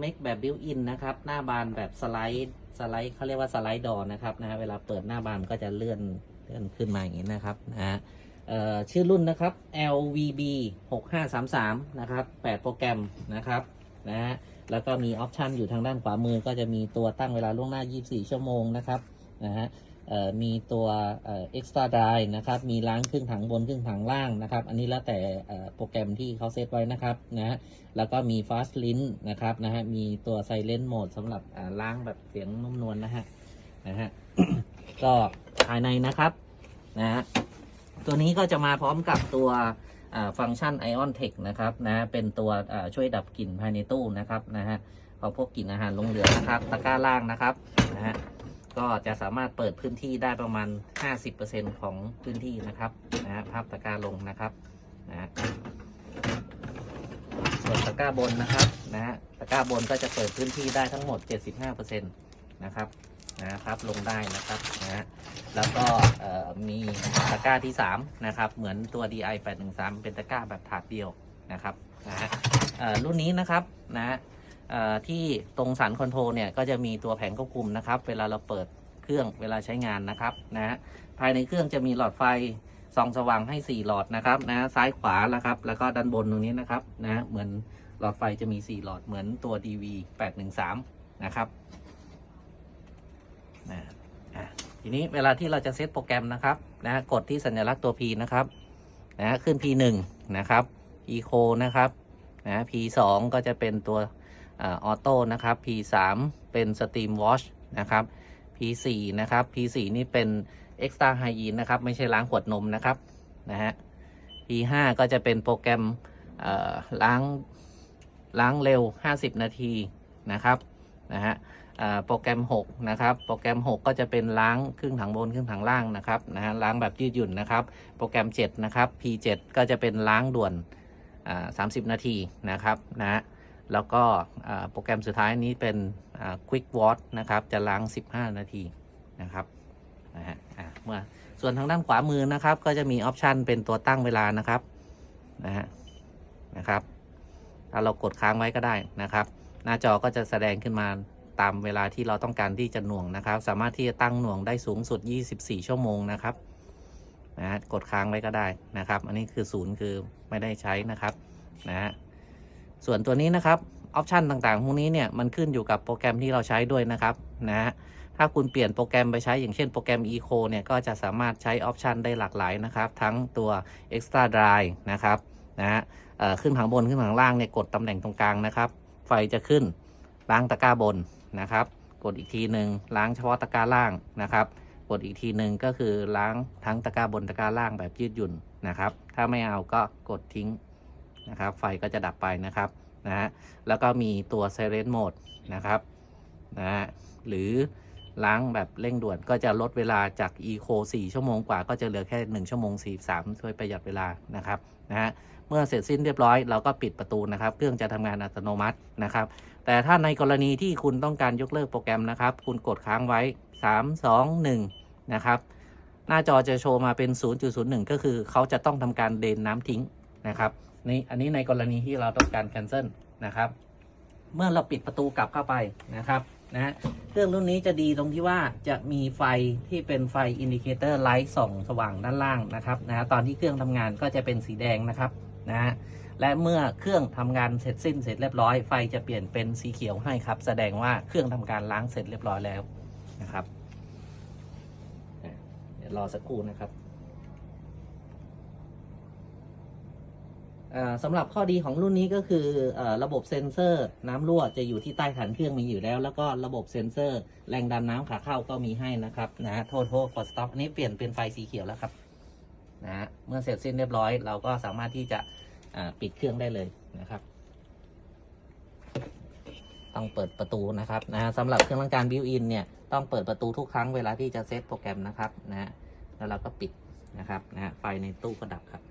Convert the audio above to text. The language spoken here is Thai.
เมคแบบบิวอินนะครับ หน้าบานแบบสไลด์สไลด์เขาเรียกว่าสไลด์ดอนะครับนะฮะเวลาเปิดหน้าบานก็จะเลื่อนเลื่อนขึ้นมาอย่างนี้นะครับนะฮะชื่อรุ่นนะครับ LVB 6533นะครับ8โปรแกรมนะครับนะฮะแล้วก็มีออปชันอยู่ทางด้านขวามือก็จะมีตัวตั้งเวลาล่วงหน้า 24 ชั่วโมงนะครับนะฮะ มีตัวเอ็กซ์ตร้าไดนะครับ มีล้างครึ่งถังบนครึ่งถังล่างนะครับ อันนี้แล้วแต่โปรแกรมที่เขาเซตไว้นะครับนะฮะแล้วก็มี Fast Link นะครับนะฮะ มีตัว Silent Mode สำหรับล้างแบบเสียงนุ่มนวลนะฮะนะฮะ ก็ภายในนะครับนะฮะ ตัวนี้ก็จะมาพร้อมกับตัวฟังก์ชัน Ion Tech นะครับนะเป็นตัวช่วยดับกลิ่นภายในตู้นะครับนะฮะพอพวกกลิ่นอาหารลงเหลือนะครับ ตะกร้าล่างนะครับนะฮะ ก็จะสามารถเปิดพื้นที่ได้ประมาณ 50%ของพื้นที่นะครับนะฮะภาพตะกร้าลงนะครับนะส่วนตะกร้าบนนะครับนะฮะตะกร้าบนก็จะเปิดพื้นที่ได้ทั้งหมด 75%นะครับนะพับลงได้นะครับนะฮะแล้วก็มีตะกร้าที่ 3 นะครับ เหมือนตัว DI 813 เป็นตะกร้าแบบถาดเดียวนะครับนะฮะรุ่นนี้นะครับนะ ที่ตรงสันคอนโทรเนี่ยก็จะมีตัวแผงควบคุมนะครับ เวลาเราเปิดเครื่องเวลาใช้งานนะครับนะฮะภายในเครื่องจะมีหลอดไฟส่องสว่างให้ 4 หลอดนะครับนะซ้ายขวาแล้วครับ แล้วก็ด้านบนตรงนี้นะครับนะเหมือนหลอดไฟจะมี 4 หลอดเหมือนตัว DV 813 นะครับนะทีนี้เวลาที่เราจะเซตโปรแกรมนะครับนะฮะกดที่สัญลักษณ์ตัว P นะครับนะฮะขึ้น P1 นะครับ Eco นะครับนะฮะ P2 ก็จะเป็นตัว ออโต้นะครับ P3 เป็น Steam Wash นะครับ P4 นะครับ P4 นี่เป็น Extra Hygiene นะครับ ไม่ใช่ล้างขวดนมนะครับนะฮะ P5 ก็จะเป็นโปรแกรมล้างล้างเร็ว 50 นาทีนะครับนะฮะโปรแกรม 6 นะครับ โปรแกรม 6 ก็จะเป็นล้างครึ่งถังบนครึ่งถังล่างนะครับนะฮะล้างแบบยืดหยุ่นนะครับ โปรแกรม 7 นะครับ P7 ก็จะเป็นล้างด่วน 30 นาทีนะครับนะฮะ แล้วก็โปรแกรมสุดท้ายนี้เป็น Quick Wash นะครับ จะล้าง 15 นาทีนะครับนะฮะเมื่อส่วนทางด้านขวามือนะครับ ก็จะมีออปชันเป็นตัวตั้งเวลานะครับนะฮะนะครับถ้าเรากดค้างไว้ก็ได้นะครับ หน้าจอก็จะแสดงขึ้นมาตามเวลาที่เราต้องการที่จะหน่วงนะครับ สามารถที่จะตั้งหน่วงได้สูงสุด 24 ชั่วโมงนะครับนะฮะกดค้างไว้ก็ได้นะครับ อันนี้คือศูนย์คือไม่ได้ใช้นะครับนะฮะ ส่วนตัวนี้นะครับออปชันต่างๆพวกนี้เนี่ยมันขึ้นอยู่กับโปรแกรมที่เราใช้ด้วยนะครับนะฮะถ้าคุณเปลี่ยนโปรแกรมไปใช้อย่างเช่นโปรแกรม Eco เนี่ยก็จะสามารถใช้ออปชันได้หลากหลายนะครับ ทั้งตัว Extra Dry นะครับนะฮะขึ้นผังบนขึ้นผังล่างเนี่ยกดตำแหน่งตรงกลางนะครับ ไฟจะขึ้นล้างตะกร้าบนนะครับ กดอีกทีหนึ่งล้างเฉพาะตะกร้าล่างนะครับ กดอีกทีหนึ่งก็คือล้างทั้งตะกร้าบนตะกร้าล่างแบบยืดหยุ่นนะครับ ถ้าไม่เอาก็กดทิ้ง นะครับ ไฟก็จะดับไปนะครับนะฮะแล้วก็มีตัว Silent Mode นะครับนะฮะหรือล้างแบบเร่งด่วนก็จะลดเวลาจาก Eco 4 ชั่วโมงกว่าก็จะเหลือแค่ 1 ชั่วโมง 43 ช่วยประหยัดเวลานะครับนะฮะเมื่อเสร็จสิ้นเรียบร้อยเราก็ปิดประตูนะครับ เครื่องจะทำงานอัตโนมัตินะครับ แต่ถ้าในกรณีที่คุณต้องการยกเลิกโปรแกรมนะครับ คุณกดค้างไว้ 3 2 1 นะครับ หน้าจอจะโชว์มาเป็น 0.01 ก็คือเขาจะต้องทำการเดนน้ำทิ้งนะครับ นี่อันนี้ในกรณีที่เราต้องการ cancel นะครับ เมื่อเราปิดประตูกลับเข้าไปนะครับนะเครื่องรุ่นนี้จะดีตรงที่ว่าจะมีไฟที่เป็นไฟอินดิเคเตอร์ไลท์ส่องสว่างด้านล่างนะครับนะตอนที่เครื่องทำงานก็จะเป็นสีแดงนะครับนะและเมื่อเครื่องทำงานเสร็จสิ้นเสร็จเรียบร้อยไฟจะเปลี่ยนเป็นสีเขียวให้ครับ แสดงว่าเครื่องทำการล้างเสร็จเรียบร้อยแล้วนะครับเดี๋ยวรอสักครู่นะครับ อ่า สำหรับข้อดีของรุ่นนี้ก็คืออระบบเซ็นเซอร์น้ำรั่วจะอยู่ที่ใต้ฐานเครื่องมีอยู่แล้ว แล้วก็ระบบเซ็นเซอร์แรงดันน้ำขาเข้าก็มีให้นะครับนะฮะโทษโทษกดสต็อปอันนี้เปลี่ยนเป็นไฟสีเขียวแล้วครับนะฮะเมื่อเสร็จสิ้นเรียบร้อย เราก็สามารถที่จะปิดเครื่องได้เลยนะครับ ต้องเปิดประตูนะครับนะฮะสำหรับเครื่องล้างจานบิวอินเนี่ยต้องเปิดประตูทุกครั้งเวลาที่จะเซตโปรแกรมนะครับนะฮะแล้วเราก็ปิดนะครับนะฮะไฟในตู้ก็ดับครับ